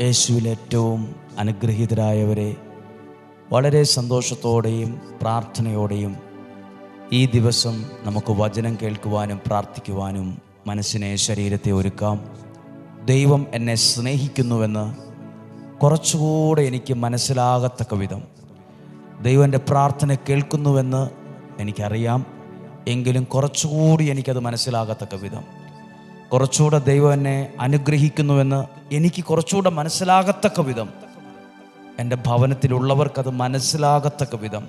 യേശുവിൽ ഏറ്റവും അനുഗ്രഹീതരായവരെ വളരെ സന്തോഷത്തോടെയും പ്രാർത്ഥനയോടെയും ഈ ദിവസം നമുക്ക് വചനം കേൾക്കുവാനും പ്രാർത്ഥിക്കുവാനും മനസ്സിനെ ശരീരത്തെ ഒരുക്കാം. ദൈവം എന്നെ സ്നേഹിക്കുന്നുവെന്ന് കുറച്ചുകൂടെ എനിക്ക് മനസ്സിലാകത്തക്ക വിധം. ദൈവം എന്റെ പ്രാർത്ഥന കേൾക്കുന്നുവെന്ന് എനിക്കറിയാം. എങ്കിലും കുറച്ചുകൂടി എനിക്കത് മനസ്സിലാകത്തക്ക വിധം. കുറച്ചുകൂടെ ദൈവം എന്നെ അനുഗ്രഹിക്കുന്നുവെന്ന് എനിക്ക് കുറച്ചുകൂടെ മനസ്സിലാകത്തക്ക വിധം. എന്റെ ഭവനത്തിലുള്ളവർക്കത് മനസ്സിലാകത്തക്ക വിധം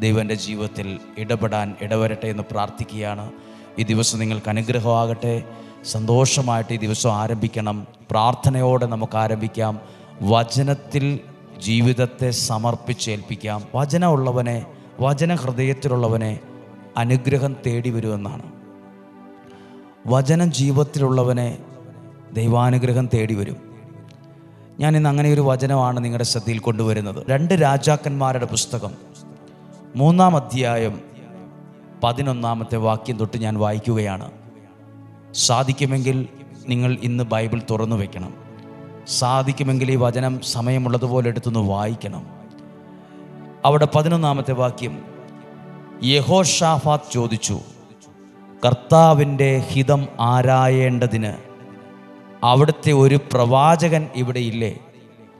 ദൈവം എന്റെ ജീവിതത്തിൽ ഇടപെടാൻ ഇടവരട്ടെ എന്ന് പ്രാർത്ഥിക്കുകയാണ്. ഈ ദിവസം നിങ്ങൾക്ക് അനുഗ്രഹമാകട്ടെ. സന്തോഷമായിട്ട് ഈ ദിവസം ആരംഭിക്കണം. പ്രാർത്ഥനയോടെ നമുക്ക് ആരംഭിക്കാം. വചനത്തിൽ ജീവിതത്തെ സമർപ്പിച്ചേൽപ്പിക്കാം. വചനമുള്ളവനെ വചന ഹൃദയത്തിലുള്ളവനെ അനുഗ്രഹം തേടി വരുമെന്നാണ്. വചനം ജീവിതത്തിലുള്ളവനെ ദൈവാനുഗ്രഹം തേടി വരും. ഞാൻ ഇന്ന് അങ്ങനെ ഒരു വചനമാണ് നിങ്ങളുടെ ശ്രദ്ധയിൽ കൊണ്ടുവരുന്നത്. രണ്ട് രാജാക്കന്മാരുടെ പുസ്തകം. മൂന്നാം അധ്യായം പതിനൊന്നാമത്തെ വാക്യം തൊട്ട് ഞാൻ വായിക്കുകയാണ്. സാധിക്കുമെങ്കിൽ നിങ്ങൾ ഇന്ന് ബൈബിൾ തുറന്നു വെക്കണം. സാധിക്കുമെങ്കിൽ ഈ വചനം സമയമുള്ളതുപോലെ എടുത്തുനിന്ന് വായിക്കണം. അവിടെ പതിനൊന്നാമത്തെ വാക്യം യഹോഷാഫാത്ത് ചോദിച്ചു കർത്താവിന്റെ ഹിതം ആരായേണ്ടതിന് അവിടുത്തെ ഒരു പ്രവാചകൻ ഇവിടെ ഇല്ലേ?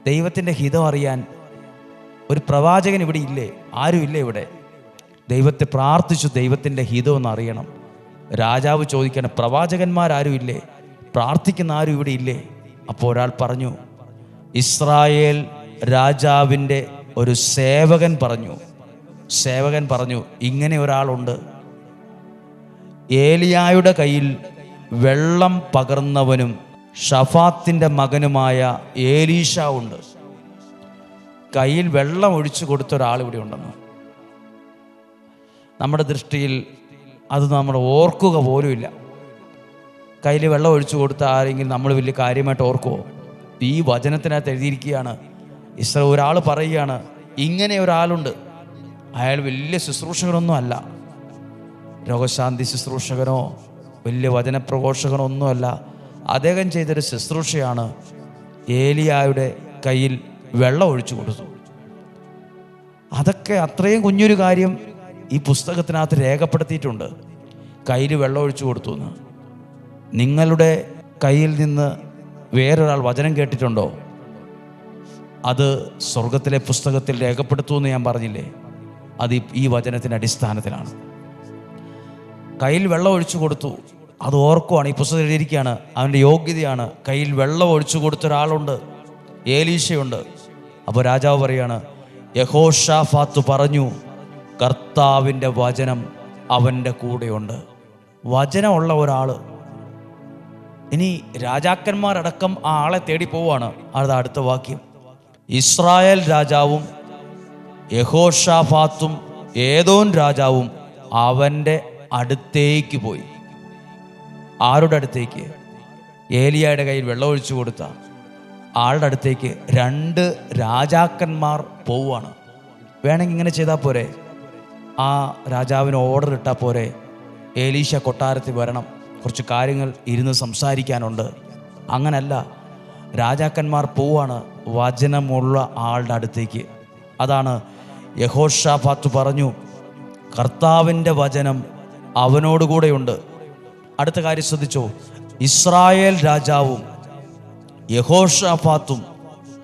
ദൈവത്തിന്റെ ഹിതം അറിയാൻ ഒരു പ്രവാചകൻ ഇവിടെ ഇല്ലേ? ആരും ഇല്ലേ ഇവിടെ? ദൈവത്തെ പ്രാർത്ഥിച്ചു ദൈവത്തിന്റെ ഹിതം ഒന്ന് അറിയണം. രാജാവ് ചോദിക്കണം പ്രവാചകന്മാരാരും ഇല്ലേ? പ്രാർത്ഥിക്കുന്ന ആരും ഇവിടെ ഇല്ലേ? അപ്പോൾ ഒരാൾ പറഞ്ഞു ഇസ്രായേൽ രാജാവിന്റെ ഒരു സേവകൻ പറഞ്ഞു. സേവകൻ പറഞ്ഞു ഇങ്ങനെ ഒരാളുണ്ട്. ഏലിയായുടെ കയ്യിൽ വെള്ളം പകർന്നവനും ഷഫാത്തിന്റെ മകനുമായ ഏലീഷ ഉണ്ട്. കയ്യിൽ വെള്ളം ഒഴിച്ചു കൊടുത്ത ഒരാൾ ഇവിടെ ഉണ്ടെന്ന്. നമ്മുടെ ദൃഷ്ടിയിൽ അത് നമ്മൾ ഓർക്കുക പോലുമില്ല കയ്യിൽ വെള്ളം ഒഴിച്ചു കൊടുത്ത ആരെങ്കിലും നമ്മൾ വലിയ കാര്യമായിട്ട് ഓർക്കുമോ ഈ വചനത്തിനകത്ത് എഴുതിയിരിക്കുകയാണ്. ഇസ്ര ഒരാൾ പറയുകയാണ് ഇങ്ങനെ ഒരാളുണ്ട്. അയാൾ വലിയ ശുശ്രൂഷകരൊന്നും അല്ല. രോഗശാന്തി ശുശ്രൂഷകനോ വലിയ വചനപ്രഘോഷകനോ ഒന്നുമല്ല. അദ്ദേഹം ചെയ്തൊരു ശുശ്രൂഷയാണ് ഏലിയായുടെ കയ്യിൽ വെള്ളം ഒഴിച്ചു കൊടുത്തു. അതൊക്കെ അത്രയും കുഞ്ഞൊരു കാര്യം ഈ പുസ്തകത്തിനകത്ത് രേഖപ്പെടുത്തിയിട്ടുണ്ട്. കയ്യിൽ വെള്ളം ഒഴിച്ചു കൊടുത്തു എന്ന്. നിങ്ങളുടെ കയ്യിൽ നിന്ന് വേറൊരാൾ വചനം കേട്ടിട്ടുണ്ടോ? അത് സ്വർഗത്തിലെ പുസ്തകത്തിൽ രേഖപ്പെടുത്തുമെന്ന് ഞാൻ പറഞ്ഞില്ലേ? അത് ഈ- വചനത്തിന്റെ അടിസ്ഥാനത്തിലാണ്. കയ്യിൽ വെള്ളം ഒഴിച്ചു കൊടുത്തു. അത് ഓർക്കുവാണ്. ഈ പുസ്തകം എഴുതിയിരിക്കുകയാണ്. അവന്റെ യോഗ്യതയാണ്. കയ്യിൽ വെള്ളം ഒഴിച്ചു കൊടുത്ത ഒരാളുണ്ട്. ഏലീശയുണ്ട്. അപ്പോൾ രാജാവ് പറയാണ് യഹോഷാഫാത്ത് പറഞ്ഞു കർത്താവിന്റെ വചനം അവന്റെ കൂടെയുണ്ട്. വചനമുള്ള ഒരാൾ. ഇനി രാജാക്കന്മാരടക്കം ആ ആളെ തേടി പോവാണ് അത് അടുത്ത വാക്യം. ഇസ്രായേൽ രാജാവും യഹോഷാഫാത്തും ഏതോൻ രാജാവും അവന്റെ അടുത്തേക്ക് പോയി. ആരുടെ അടുത്തേക്ക്? ഏലിയയുടെ കയ്യിൽ വെള്ളമൊഴിച്ചു കൊടുത്ത ആളുടെ അടുത്തേക്ക് രണ്ട് രാജാക്കന്മാർ പോവുകയാണ്. വേണമെങ്കിൽ ഇങ്ങനെ ചെയ്താൽ പോരെ? ആ രാജാവിന് ഓർഡർ ഇട്ടാൽ പോരെ? ഏലീശ കൊട്ടാരത്തിൽ വരണം. കുറച്ച് കാര്യങ്ങൾ ഇരുന്ന് സംസാരിക്കാനുണ്ട്. അങ്ങനല്ല. രാജാക്കന്മാർ പോവാണ് വചനമുള്ള ആളുടെ അടുത്തേക്ക്. അതാണ് യഹോഷാഫാത്ത് പറഞ്ഞു കർത്താവിന്റെ വചനം അവനോടുകൂടെയുണ്ട്. അടുത്ത കാര്യം ശ്രദ്ധിച്ചോ. ഇസ്രായേൽ രാജാവും യഹോഷാഫാത്തും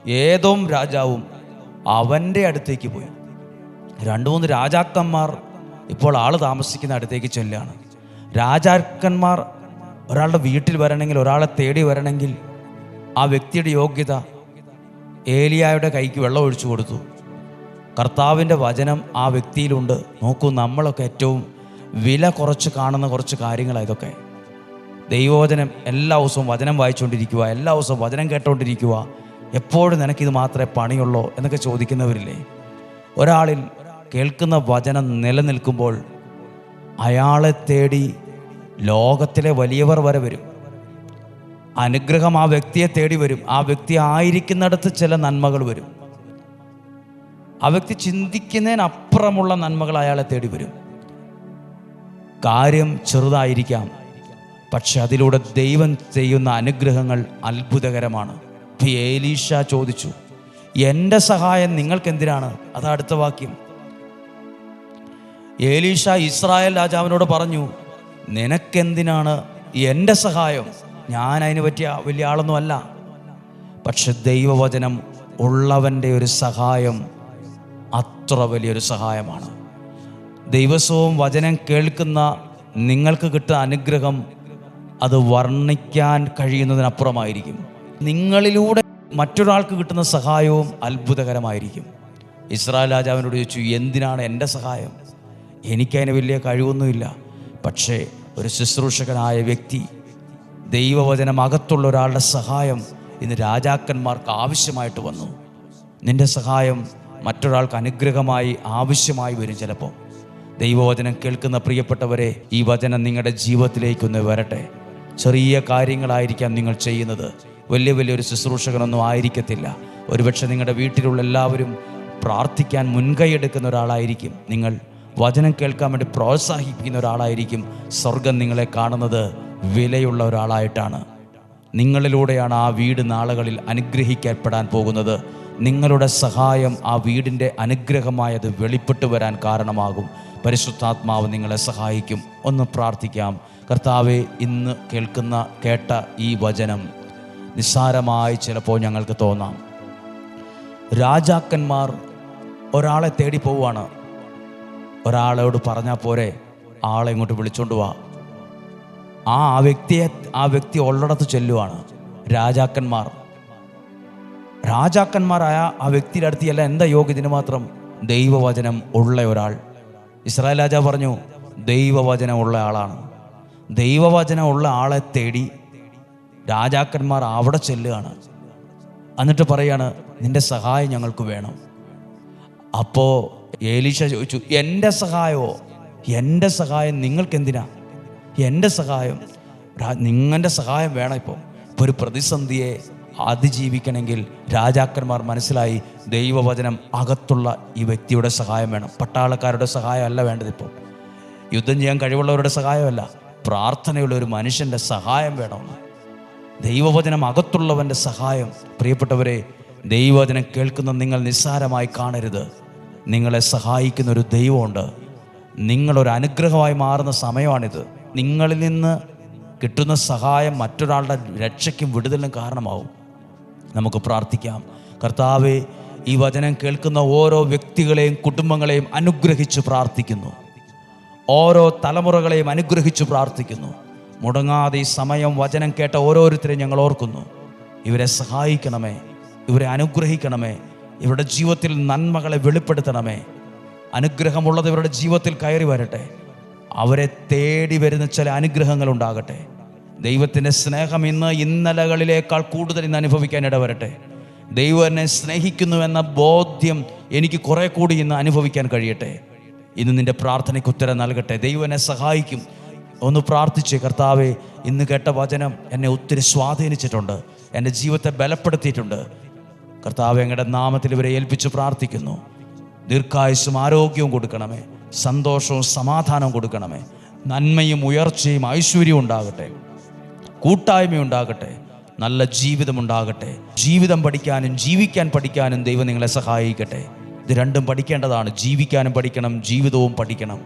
ഏതോം രാജാവും അവന്റെ അടുത്തേക്ക് പോയി. രണ്ട് മൂന്ന് രാജാക്കന്മാർ ഇപ്പോൾ ആൾ താമസിക്കുന്ന അടുത്തേക്ക് ചെല്ലുകയാണ്. രാജാക്കന്മാർ ഒരാളുടെ വീട്ടിൽ വരണമെങ്കിൽ ഒരാളെ തേടി വരണമെങ്കിൽ ആ വ്യക്തിയുടെ യോഗ്യത ഏലിയായുടെ കൈക്ക് വെള്ളം ഒഴിച്ചു കൊടുത്തു. കർത്താവിന്റെ വചനം ആ വ്യക്തിയിലുണ്ട്. നോക്കൂ നമ്മളൊക്കെ ഏറ്റവും വില കുറച്ച് കാണുന്ന കുറച്ച് കാര്യങ്ങളാണ് ഇതൊക്കെ. ദൈവവചനം എല്ലാ ദിവസവും വചനം വായിച്ചുകൊണ്ടിരിക്കുക എല്ലാ ദിവസവും വചനം കേട്ടുകൊണ്ടിരിക്കുക എപ്പോഴും നിനക്കിത് മാത്രമേ പണിയുള്ളൂ എന്നൊക്കെ ചോദിക്കുന്നവരില്ലേ? ഒരാളിൽ കേൾക്കുന്ന വചനം നിലനിൽക്കുമ്പോൾ അയാളെ തേടി ലോകത്തിലെ വലിയവർ വരെ വരും. അനുഗ്രഹം ആ വ്യക്തിയെ തേടി വരും. ആ വ്യക്തി ആയിരിക്കുന്നിടത്ത് ചില നന്മകൾ വരും. ആ വ്യക്തി ചിന്തിക്കുന്നതിനപ്പുറമുള്ള നന്മകൾ അയാളെ തേടി വരും. കാര്യം ചെറുതായിരിക്കാം. പക്ഷെ അതിലൂടെ ദൈവം ചെയ്യുന്ന അനുഗ്രഹങ്ങൾ അത്ഭുതകരമാണ്. ഏലീഷ ചോദിച്ചു എന്റെ സഹായം നിങ്ങൾക്ക് എന്തിനാണ് അതാ അടുത്ത വാക്യം. ഏലീഷ ഇസ്രായേൽ രാജാവിനോട് പറഞ്ഞു നിനക്കെന്തിനാണ് എന്റെ സഹായം? ഞാൻ അതിന് പറ്റിയ വലിയ ആളൊന്നുമല്ല. പക്ഷെ ദൈവവചനം ഉള്ളവന്റെ ഒരു സഹായം അത്ര വലിയൊരു സഹായമാണ്. ദൈവസ്വവും വചനം കേൾക്കുന്ന നിങ്ങൾക്ക് കിട്ടുന്ന അനുഗ്രഹം അത് വർണിക്കാൻ കഴിയുന്നതിനപ്പുറമായിരിക്കും. നിങ്ങളിലൂടെ മറ്റൊരാൾക്ക് കിട്ടുന്ന സഹായവും അത്ഭുതകരമായിരിക്കും. ഇസ്രായേൽ രാജാവിനോട് ചോദിച്ചു എന്തിനാണ് എന്റെ സഹായം? എനിക്കതിന് വലിയ കഴിവൊന്നുമില്ല. പക്ഷേ ഒരു ശുശ്രൂഷകനായ വ്യക്തി ദൈവവചനം അകത്തുള്ള ഒരാളുടെ സഹായം ഇന്ന് രാജാക്കന്മാർക്ക് ആവശ്യമായിട്ട് വന്നു. നിന്റെ സഹായം മറ്റൊരാൾക്ക് അനുഗ്രഹമായി ആവശ്യമായി വരും ചിലപ്പോൾ. ദൈവവചനം കേൾക്കുന്ന പ്രിയപ്പെട്ടവരെ ഈ വചനം നിങ്ങളുടെ ജീവിതത്തിലേക്കൊന്ന് വരട്ടെ. ചെറിയ കാര്യങ്ങളായിരിക്കാം നിങ്ങൾ ചെയ്യുന്നത്. വലിയ വലിയൊരു ശുശ്രൂഷകനൊന്നും ആയിരിക്കത്തില്ല. ഒരുപക്ഷെ നിങ്ങളുടെ വീട്ടിലുള്ള എല്ലാവരും പ്രാർത്ഥിക്കാൻ മുൻകൈ എടുക്കുന്ന ഒരാളായിരിക്കും. നിങ്ങൾ വചനം കേൾക്കാൻ വേണ്ടി പ്രോത്സാഹിപ്പിക്കുന്ന ഒരാളായിരിക്കും. സ്വർഗം നിങ്ങളെ കാണുന്നത് വിലയുള്ള ഒരാളായിട്ടാണ്. നിങ്ങളിലൂടെയാണ് ആ വീട് നാളുകളിൽ അനുഗ്രഹിക്കപ്പെടാൻ പോകുന്നത്. നിങ്ങളുടെ സഹായം ആ വീടിന്റെ അനുഗ്രഹമായത് വെളിപ്പെട്ടു വരാൻ കാരണമാകും. പരിശുദ്ധാത്മാവ് നിങ്ങളെ സഹായിക്കും. ഒന്ന് പ്രാർത്ഥിക്കാം. കർത്താവെ ഇന്ന് കേൾക്കുന്ന കേട്ട ഈ വചനം നിസ്സാരമായി ചിലപ്പോൾ ഞങ്ങൾക്ക് തോന്നാം. രാജാക്കന്മാർ ഒരാളെ തേടി പോവുകയാണ്. ഒരാളോട് പറഞ്ഞാൽ പോരെ ആളെ ഇങ്ങോട്ട് വിളിച്ചോണ്ട് പോവാ ആ ആ വ്യക്തിയെ ആ വ്യക്തി ഉള്ളിടത്ത് ചെല്ലുവാണ്. രാജാക്കന്മാർ. രാജാക്കന്മാരായ ആ വ്യക്തിയുടെ അടുത്ത് എല്ലാം എന്താ യോഗ്യതിന് മാത്രം? ദൈവവചനം ഉള്ള ഒരാൾ. ഇസ്രായേൽ രാജാവ് പറഞ്ഞു ദൈവവചനമുള്ള ആളാണ്. ദൈവവചനമുള്ള ആളെ തേടി രാജാക്കന്മാർ അവിടെ ചെല്ലുകയാണ്. എന്നിട്ട് പറയാണ് നിന്റെ സഹായം ഞങ്ങൾക്ക് വേണം. അപ്പോൾ ഏലീഷ ചോദിച്ചു എന്റെ സഹായമോ? എന്റെ സഹായം നിങ്ങൾക്ക് എന്തിനാ എന്റെ സഹായം നിങ്ങളുടെ സഹായം വേണം ഇപ്പോൾ ഇപ്പോൾ ഒരു പ്രതിസന്ധിയെ അതിജീവിക്കണമെങ്കിൽ രാജാക്കന്മാർ മനസ്സിലായി ദൈവവചനം അകത്തുള്ള ഈ വ്യക്തിയുടെ സഹായം വേണം. പട്ടാളക്കാരുടെ സഹായമല്ല വേണ്ടതിപ്പോൾ യുദ്ധം ചെയ്യാൻ കഴിവുള്ളവരുടെ സഹായമല്ല. പ്രാർത്ഥനയുള്ള ഒരു മനുഷ്യന്റെ സഹായം വേണം. ദൈവവചനം അകത്തുള്ളവന്റെ സഹായം. പ്രിയപ്പെട്ടവരെ ദൈവവചനം കേൾക്കുന്ന നിങ്ങൾ നിസ്സാരമായി കാണരുത്. നിങ്ങളെ സഹായിക്കുന്ന ഒരു ദൈവമുണ്ട്. നിങ്ങളൊരു അനുഗ്രഹമായി മാറുന്ന സമയമാണിത്. നിങ്ങളിൽ നിന്ന് കിട്ടുന്ന സഹായം മറ്റൊരാളുടെ രക്ഷയ്ക്കും വിടുതലിനും കാരണമാവും. നമുക്ക് പ്രാർത്ഥിക്കാം. കർത്താവെ ഈ വചനം കേൾക്കുന്ന ഓരോ വ്യക്തികളെയും കുടുംബങ്ങളെയും അനുഗ്രഹിച്ച് പ്രാർത്ഥിക്കുന്നു. ഓരോ തലമുറകളെയും അനുഗ്രഹിച്ച് പ്രാർത്ഥിക്കുന്നു. മുടങ്ങാതെ ഈ സമയം വചനം കേട്ട ഓരോരുത്തരെയും ഞങ്ങൾ ഓർക്കുന്നു. ഇവരെ സഹായിക്കണമേ ഇവരെ അനുഗ്രഹിക്കണമേ ഇവരുടെ ജീവിതത്തിൽ നന്മകളെ വെളിപ്പെടുത്തണമേ. അനുഗ്രഹമുള്ളത് ഇവരുടെ ജീവിതത്തിൽ കയറി വരട്ടെ. അവരെ തേടി വരുന്ന ചില അനുഗ്രഹങ്ങൾ ഉണ്ടാകട്ടെ. ദൈവത്തിന്റെ സ്നേഹം ഇന്ന് ഇന്നലകളിലേക്കാൾ കൂടുതൽ ഇന്ന് അനുഭവിക്കാൻ ഇടവരട്ടെ. ദൈവം എന്നെ സ്നേഹിക്കുന്നുവെന്ന ബോധ്യം എനിക്ക് കുറെ കൂടി ഇന്ന് അനുഭവിക്കാൻ കഴിയട്ടെ. ഇന്ന് നിന്റെ പ്രാർത്ഥനയ്ക്ക് ഉത്തരം നൽകട്ടെ. ദൈവം എന്നെ സഹായിക്കും. ഒന്ന് പ്രാർത്ഥിച്ച് കർത്താവെ ഇന്ന് കേട്ട വചനം എന്നെ ഒത്തിരി സ്വാധീനിച്ചിട്ടുണ്ട്. എന്റെ ജീവിതത്തെ ബലപ്പെടുത്തിയിട്ടുണ്ട്. കർത്താവ് എങ്ങടെ നാമത്തിൽ ഇവരെ ഏൽപ്പിച്ച് പ്രാർത്ഥിക്കുന്നു. ദീർഘായുസ്സും ആരോഗ്യവും കൊടുക്കണമേ. സന്തോഷവും സമാധാനവും കൊടുക്കണമേ. നന്മയും ഉയർച്ചയും ഐശ്വര്യവും ഉണ്ടാകട്ടെ. കൂട്ടായ്മ ഉണ്ടാകട്ടെ നല്ല ജീവിതം ഉണ്ടാകട്ടെ ജീവിതം പഠിക്കാനും ജീവിക്കാൻ പഠിക്കാനും ദൈവം നിങ്ങളെ സഹായിക്കട്ടെ. ഇത് രണ്ടും പഠിക്കേണ്ടതാണ്. ജീവിക്കാനും പഠിക്കണം ജീവിതവും പഠിക്കണം.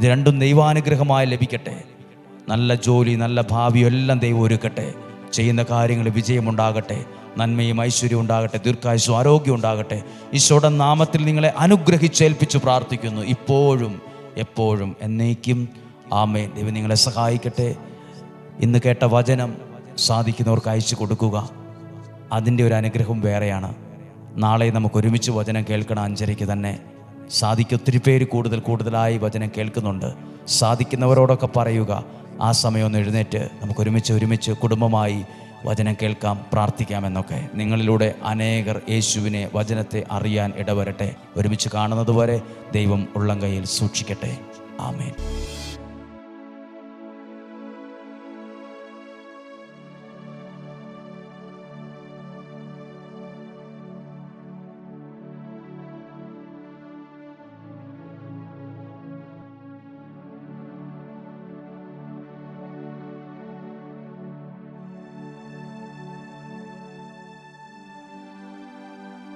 ഇത് രണ്ടും ദൈവാനുഗ്രഹമായി ലഭിക്കട്ടെ. നല്ല ജോലി നല്ല ഭാവി എല്ലാം ദൈവം ഒരുക്കട്ടെ. ചെയ്യുന്ന കാര്യങ്ങൾ വിജയമുണ്ടാകട്ടെ നന്മയും ഐശ്വര്യവും ഉണ്ടാകട്ടെ ദീർഘായുസും ആരോഗ്യം ഉണ്ടാകട്ടെ. ഈശോയുടെ നാമത്തിൽ നിങ്ങളെ അനുഗ്രഹിച്ചേൽപ്പിച്ച് പ്രാർത്ഥിക്കുന്നു. ഇപ്പോഴും എപ്പോഴും എന്നേക്കും. ആമേ ദൈവം നിങ്ങളെ സഹായിക്കട്ടെ. ഇന്ന് കേട്ട വചനം സാധിക്കുന്നവർക്ക് അയച്ചു കൊടുക്കുക. അതിന്റെ ഒരു അനുഗ്രഹം വേറെയാണ്. നാളെ നമുക്ക് ഒരുമിച്ച് വചനം കേൾക്കണം അഞ്ചരയ്ക്ക് തന്നെ. സാധിക്കും ഒത്തിരി പേര് കൂടുതൽ കൂടുതലായി വചനം കേൾക്കുന്നുണ്ട്. സാധിക്കുന്നവരോടൊക്കെ പറയുക ആ സമയം ഒന്ന് എഴുന്നേറ്റ് നമുക്ക് ഒരുമിച്ച് ഒരുമിച്ച് കുടുംബമായി വചനം കേൾക്കാം പ്രാർത്ഥിക്കാം എന്നൊക്കെ. നിങ്ങളിലൂടെ അനേകർ യേശുവിനെ വചനത്തെ അറിയാൻ ഇടവരട്ടെ. ഒരുമിച്ച് കാണുന്നതുവരെ ദൈവം ഉള്ളം കയ്യിൽ സൂക്ഷിക്കട്ടെ. ആമേൻ.